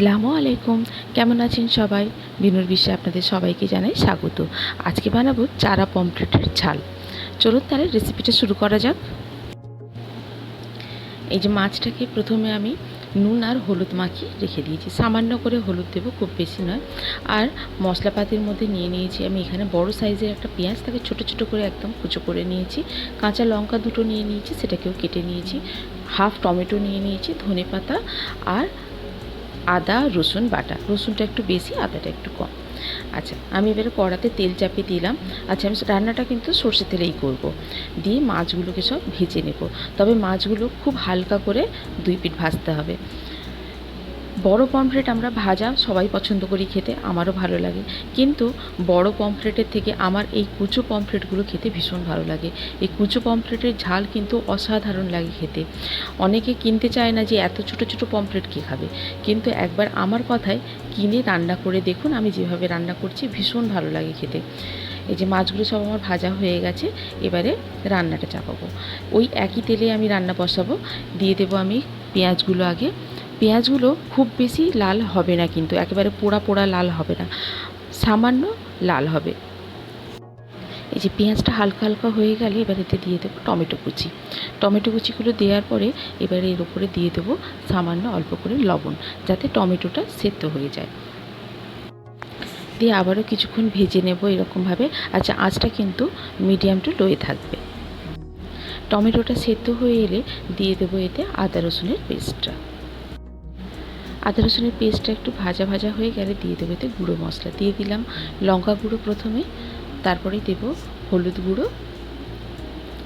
আসসালামু আলাইকুম। কেমন আছেন সবাই? বিনুর বিশ্বে আপনাদের সবাইকে জানাই স্বাগত। আজকে বানাবো চারা পমফ্রেটের ঝাল। চলুন তাহলে রেসিপিটা শুরু করা যাক। এই যে মাছটাকে প্রথমে আমি নুন আর হলুদ মাখিয়ে রেখে দিয়েছি। সামান্য করে হলুদ দেবো, খুব বেশি নয়। আর মশলাপাতির মধ্যে নিয়ে নিয়েছি আমি এখানে বড় সাইজের একটা পেঁয়াজ, তাকে ছোটো ছোটো করে একদম কুচো করে নিয়েছি। কাঁচা লঙ্কা দুটো নিয়ে নিয়েছি, সেটাকেও কেটে নিয়েছি। হাফ টমেটো নিয়ে নিয়েছি, ধনে পাতা আর আদা, রসুন বাটা। রসুনটা একটু বেশি, আদাটা একটু কম। আচ্ছা আমি এবারে কড়াতে তেল চাপিয়ে দিলাম। আচ্ছা আমি রান্নাটা কিন্তু সর্ষে তেলেই করব। দিয়ে মাছগুলোকে সব ভেজে নেব। তবে মাছগুলো খুব হালকা করে দুই পিঠ ভাজতে হবে। বড় পমফ্রেট আমরা ভাজা সবাই পছন্দ করি খেতে, আমারও ভালো লাগে। কিন্তু বড় পমফ্রেটের থেকে আমার এই কুচো পমফ্রেটগুলো খেতে ভীষণ ভালো লাগে। এই কুচো পমফ্রেটের ঝাল কিন্তু অসাধারণ লাগে খেতে। অনেকে কিনতে চায় না যে এত ছোট ছোট পমফ্রেট কে খাবে। কিন্তু একবার আমার কথায় কিনে রান্না করে দেখুন, আমি যেভাবে রান্না করছি ভীষণ ভালো লাগে খেতে। এই যে মাছগুলো সব আমার ভাজা হয়ে গেছে, এবারে রান্নাটা চাপাবো। ওই একই তেলে আমি রান্না বসাবো। দিয়ে দেবো আমি পেঁয়াজগুলো আগে। পেঁয়াজগুলো খুব বেশি লাল হবে না কিন্তু, একেবারে পোড়া পোড়া লাল হবে না, সামান্য লাল হবে। এই যে পেঁয়াজটা হালকা হালকা হয়ে গেলে এবার এতে দিয়ে দেবো টমেটো কুচি। টমেটো কুচিগুলো দেওয়ার পরে এবারে এর উপরে দিয়ে দেবো সামান্য অল্প করে লবণ, যাতে টমেটোটা সেদ্ধ হয়ে যায়। দিয়ে আবারও কিছুক্ষণ ভেজে নেব এরকমভাবে। আচ্ছা আঁচটা কিন্তু মিডিয়াম টু লোয়ে থাকবে। টমেটোটা সেদ্ধ হয়ে এলে দিয়ে দেবো এতে আদা রসুনের পেস্টটা। আদা রসুনের পেস্টটা একটু ভাজা ভাজা হয়ে গেলে দিয়ে দেবো এতে গুঁড়ো মশলা। দিয়ে দিলাম লঙ্কা গুঁড়ো প্রথমে তারপরে দেব হলুদ গুঁড়ো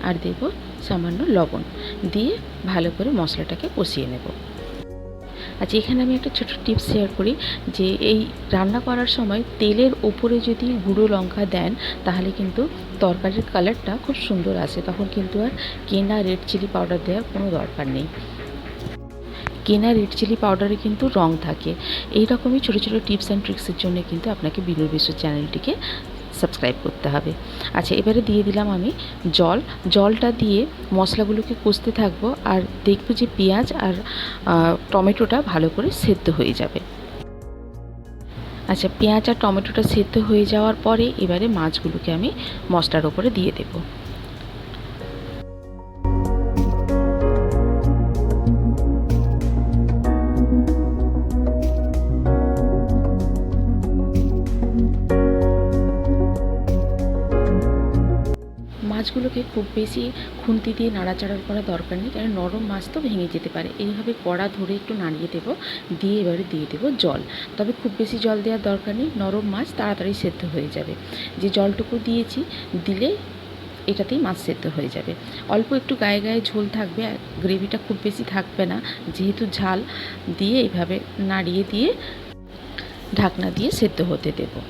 আর দেব সামান্য লবণ। দিয়ে ভালো করে মশলাটাকে কষিয়ে নেব। আচ্ছা এখানে আমি একটা ছোটো টিপস শেয়ার করি যে এই রান্না করার সময় তেলের ওপরে যদি গুঁড়ো লঙ্কা দেন, তাহলে কিন্তু তরকারির কালারটা খুব সুন্দর আসে। তখন কিন্তু আর কেনা রেড চিলি পাউডার দেওয়ার কোনো দরকার নেই। কেনা রেড চিলি পাউডারে কিন্তু রং থাকে। এই রকমই ছোটো ছোটো টিপস অ্যান্ড ট্রিক্সের জন্য কিন্তু আপনাকে বিনুর বিশ্ব চ্যানেলটিকে সাবস্ক্রাইব করতে হবে। আচ্ছা এবারে দিয়ে দিলাম আমি জল। জলটা দিয়ে মশলাগুলোকে কষতে থাকব আর দেখব যে পেঁয়াজ আর টমেটোটা ভালো করে সেদ্ধ হয়ে যাবে। আচ্ছা পেঁয়াজ আর টমেটোটা সেদ্ধ হয়ে যাওয়ার পরে এবারে মাছগুলোকে আমি মশলার ওপরে দিয়ে দেবো। মাছগুলোকে খুব বেশি খুন্তি দিয়ে নাড়াচাড়া করা দরকার নেই, কারণ নরম মাছ তো ভেঙে যেতে পারে। এইভাবে কড়া ধরে একটু নাড়িয়ে দেবো, দিয়ে এবারে দিয়ে দেবো জল। তবে খুব বেশি জল দেওয়ার দরকার নেই, নরম মাছ তাড়াতাড়ি সেদ্ধ হয়ে যাবে। যে জলটুকু দিয়েছি, দিলে এটাতেই মাছ সেদ্ধ হয়ে যাবে। অল্প একটু গায়ে গায়ে ঝোল থাকবে গ্রেভিটা খুব বেশি থাকবে না। যেহেতু ঝাল, দিয়ে এইভাবে নাড়িয়ে দিয়ে ঢাকনা দিয়ে সেদ্ধ হতে দেবো।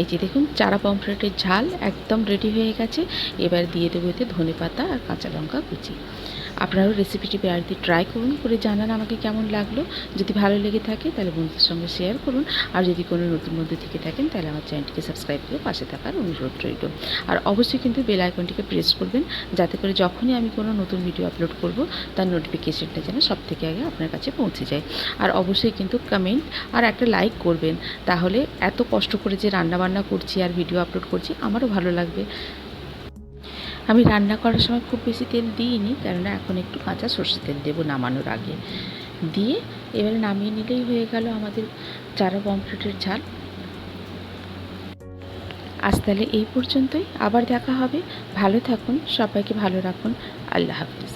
এই যে দেখুন, চারা পমফ্রেটের ঝাল একদম রেডি হয়ে গেছে। এবার দিয়ে দেবো এতে ধনে পাতা আর কাঁচা লঙ্কা কুচি। আপনারাও রেসিপিটি বাড়িতে ট্রাই করুন, করে জানান আমাকে কেমন লাগল। যদি ভালো লেগে থাকে, তাহলে বন্ধুদের সঙ্গে শেয়ার করুন। আর যদি কোনো নতুন বন্ধু থেকে থাকেন, তাহলে আমার চ্যানেলটিকে সাবস্ক্রাইব করে পাশে থাকার অনুরোধ রইল। আর অবশ্যই কিন্তু বেল আইকনটিকে প্রেস করবেন, যাতে করে যখনই আমি কোনো নতুন ভিডিও আপলোড করব, তার নোটিফিকেশনটা যেন সব থেকে আগে আপনার কাছে পৌঁছে যায়। আর অবশ্যই কিন্তু কমেন্ট আর একটা লাইক করবেন। তাহলে এত কষ্ট করে যে রান্না বান্না করছি আর ভিডিও আপলোড করছি, আমারও ভালো লাগবে। আমি রান্না করার সময় খুব বেশি তেল দিইনি, কেননা এখন একটু কাঁচা সর্ষে তেল দেবো নামানোর আগে। দিয়ে এবারে নামিয়ে নিলেই হয়ে গেল আমাদের চারা পমফ্রেটের ঝাল। আজ তাহলে এই পর্যন্তই, আবার দেখা হবে। ভালো থাকুন, সবাইকে ভালো রাখুন। আল্লাহ হাফিজ।